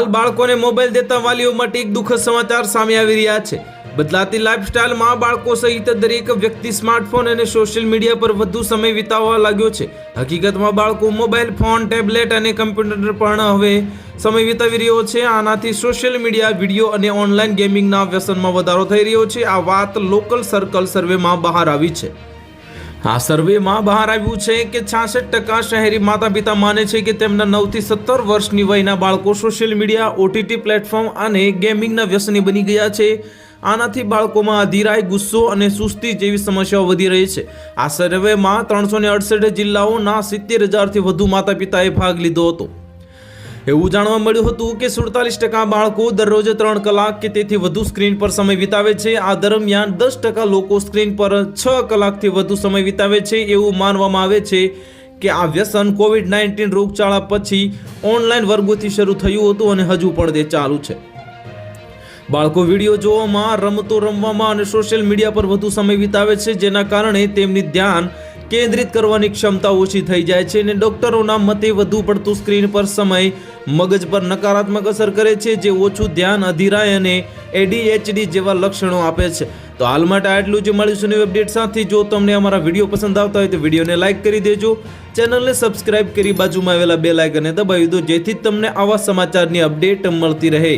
હાલ બાળકોને મોબાઈલ દેતા વાલીઓ માટે એક દુઃખદ સમાચાર સામે આવી રહ્યા છે. બદલાતી લાઇફસ્ટાઇલમાં બાળકો સહિત દરેક વ્યક્તિ સ્માર્ટફોન અને સોશિયલ મીડિયા પર વધુ સમય વિતાવવા લાગ્યો છે. હકીકતમાં બાળકો મોબાઈલ, ફોન, ટેબ્લેટ અને કમ્પ્યુટર પણ હવે સમય વિતાવી રહ્યો છે. આનાથી સોશિયલ મીડિયા, વીડિયો અને ઓનલાઈન ગેમિંગના વ્યસનમાં વધારો થઈ રહ્યો છે. આ વાત લોકલ સર્કલ સર્વેમાં બહાર આવી છે. આ સર્વેમાં બહાર આવ્યું છે કે છાસઠ ટકા શહેરી માતા પિતા માને છે કે તેમના નવથી સત્તર વર્ષની વયના બાળકો સોશિયલ મીડિયા, ઓટીટી પ્લેટફોર્મ અને ગેમિંગના વ્યસની બની ગયા છે. આનાથી બાળકોમાં અધિરાય ગુસ્સો અને સુસ્તી જેવી સમસ્યાઓ વધી રહી છે. આ સર્વેમાં ત્રણસો ને અડસઠ જિલ્લાઓના સિત્તેર હજારથી વધુ માતા પિતાએ ભાગ લીધો હતો. એવું જાણવા મળ્યું હતું કે સુડતાલીસ ટકા બાળકો દરરોજ ત્રણ કલાક કે તેથી વધુ સ્ક્રીન પર સમય વિતાવે છે. આ દરમિયાન દસ ટકા લોકો સ્ક્રીન પર છ કલાકથી વધુ સમય વિતાવે છે એવું માનવામાં આવે છે કે આ વ્યસન કોવિડ નાઇન્ટીન રોગચાળા પછી ઓનલાઈન વર્ગોથી શરૂ થયું હતું અને હજુ પણ તે ચાલુ છે. બાળકો વીડિયો જોવામાં, રમતો રમવામાં અને સોશિયલ મીડિયા પર વધુ સમય વિતાવે છે જેના કારણે તેમની ધ્યાન કેન્દ્રિત કરવાની ક્ષમતા ઓછી થઈ જાય છે અને ડોક્ટરોના મતે વધુ પડતું સ્ક્રીન પર સમય મગજ પર નકારાત્મક અસર કરે છે, જે ઓછું ધ્યાન, અધિરાય અને એડીએચડી જેવા લક્ષણો આપે છે. તો હાલ માટે આટલું જ મળીશું નવી અપડેટ સાથે. જો તમને અમારા વીડિયો પસંદ આવતા હોય તો વિડીયોને લાઇક કરી દેજો. ચેનલને સબસ્ક્રાઇબ કરી બાજુમાં આવેલા બે લાઇકને દબાવી દો, જેથી તમને આવા સમાચારની અપડેટ મળતી રહે.